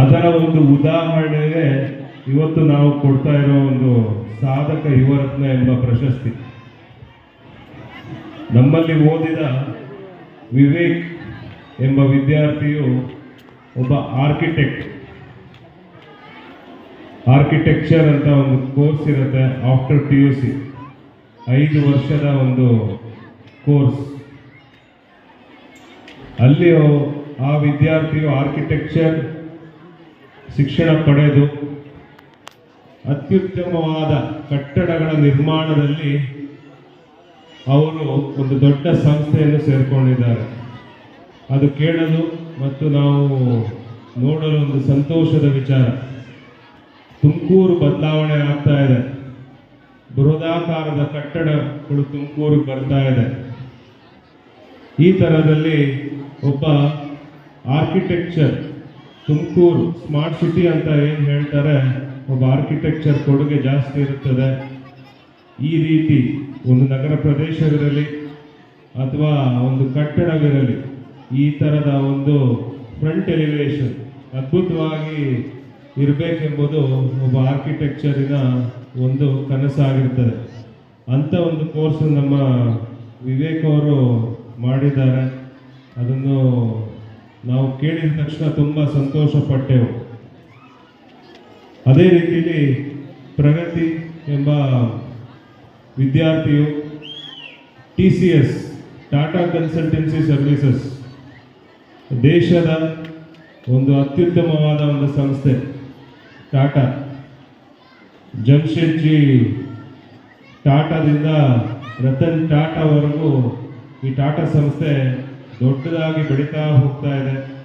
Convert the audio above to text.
ಅದರ ಒಂದು ಉದಾಹರಣೆಗೆ ಇವತ್ತು ನಾವು ಕೊಡ್ತಾ ಇರೋ ಒಂದು ಸಾಧಕ ಯುವರತ್ನ ಎಂಬ ಪ್ರಶಸ್ತಿ. ನಮ್ಮಲ್ಲಿ ಓದಿದ ವಿವೇಕ್ ಎಂಬ ವಿದ್ಯಾರ್ಥಿಯು ಒಬ್ಬ ಆರ್ಕಿಟೆಕ್ಟ್. ಆರ್ಕಿಟೆಕ್ಚರ್ ಅಂತ ಒಂದು ಕೋರ್ಸ್ ಇರುತ್ತೆ ಆಫ್ಟರ್ ಪಿ ಯು ಸಿ ಐದು ವರ್ಷದ ಒಂದು ಕೋರ್ಸ್. ಅಲ್ಲಿ ಆ ವಿದ್ಯಾರ್ಥಿಯು ಆರ್ಕಿಟೆಕ್ಚರ್ ಶಿಕ್ಷಣ ಪಡೆದು ಅತ್ಯುತ್ತಮವಾದ ಕಟ್ಟಡಗಳ ನಿರ್ಮಾಣದಲ್ಲಿ ಅವರು ಒಂದು ದೊಡ್ಡ ಸಂಸ್ಥೆಯನ್ನು ಸೇರಿಕೊಂಡಿದ್ದಾರೆ. ಅದು ಕೇಳಲು ಮತ್ತು ನಾವು ನೋಡಲು ಒಂದು ಸಂತೋಷದ ವಿಚಾರ. ತುಮಕೂರು ಬದಲಾವಣೆ ಆಗ್ತಾ ಇದೆ. ಬೃಹದಾಕಾರದ ಕಟ್ಟಡಗಳು ತುಮಕೂರಿಗೆ ಬರ್ತಾ ಇದೆ. ಈ ಥರದಲ್ಲಿ ಒಬ್ಬ ಆರ್ಕಿಟೆಕ್ಚರ್ ತುಮಕೂರು ಸ್ಮಾರ್ಟ್ ಸಿಟಿ ಅಂತ ಏನು ಹೇಳ್ತಾರೆ, ಒಬ್ಬ ಆರ್ಕಿಟೆಕ್ಚರ್ ಕೊಡುಗೆ ಜಾಸ್ತಿ ಇರುತ್ತದೆ. ಈ ರೀತಿ ಒಂದು ನಗರ ಪ್ರದೇಶವಿರಲಿ ಅಥವಾ ಒಂದು ಕಟ್ಟಡವಿರಲಿ, ಈ ಥರದ ಒಂದು ಫ್ರಂಟ್ ಎಲಿವೇಶನ್ ಅದ್ಭುತವಾಗಿ ಇರಬೇಕೆಂಬುದು ಒಬ್ಬ ಆರ್ಕಿಟೆಕ್ಚರಿನ ಒಂದು ಕನಸಾಗಿರ್ತದೆ. ಅಂಥ ಒಂದು ಕೋರ್ಸ್ ನಮ್ಮ ವಿವೇಕ್ ಅವರು ಮಾಡಿದ್ದಾರೆ. ಅದನ್ನು ನಾವು ಕೇಳಿದ ತಕ್ಷಣ ತುಂಬ ಸಂತೋಷ ಪಟ್ಟೆವು ಅದೇ ರೀತಿಯಲ್ಲಿ ಪ್ರಗತಿ ಎಂಬ ವಿದ್ಯಾರ್ಥಿಯು T C S, Tata consultancy services, ದೇಶದ ಒಂದು ಅತ್ಯುತ್ತಮವಾದ ಒಂದು ಸಂಸ್ಥೆ, ಟಾಟಾ. ಜಮ್ಶೆಡ್ಜಿ ಟಾಟಾದಿಂದ ರತನ್ ಟಾಟಾವರೆಗೂ ಈ ಟಾಟಾ ಸಂಸ್ಥೆ ದೊಡ್ಡದಾಗಿ ಬೆಳೀತಾ ಹೋಗ್ತಾ ಇದೆ.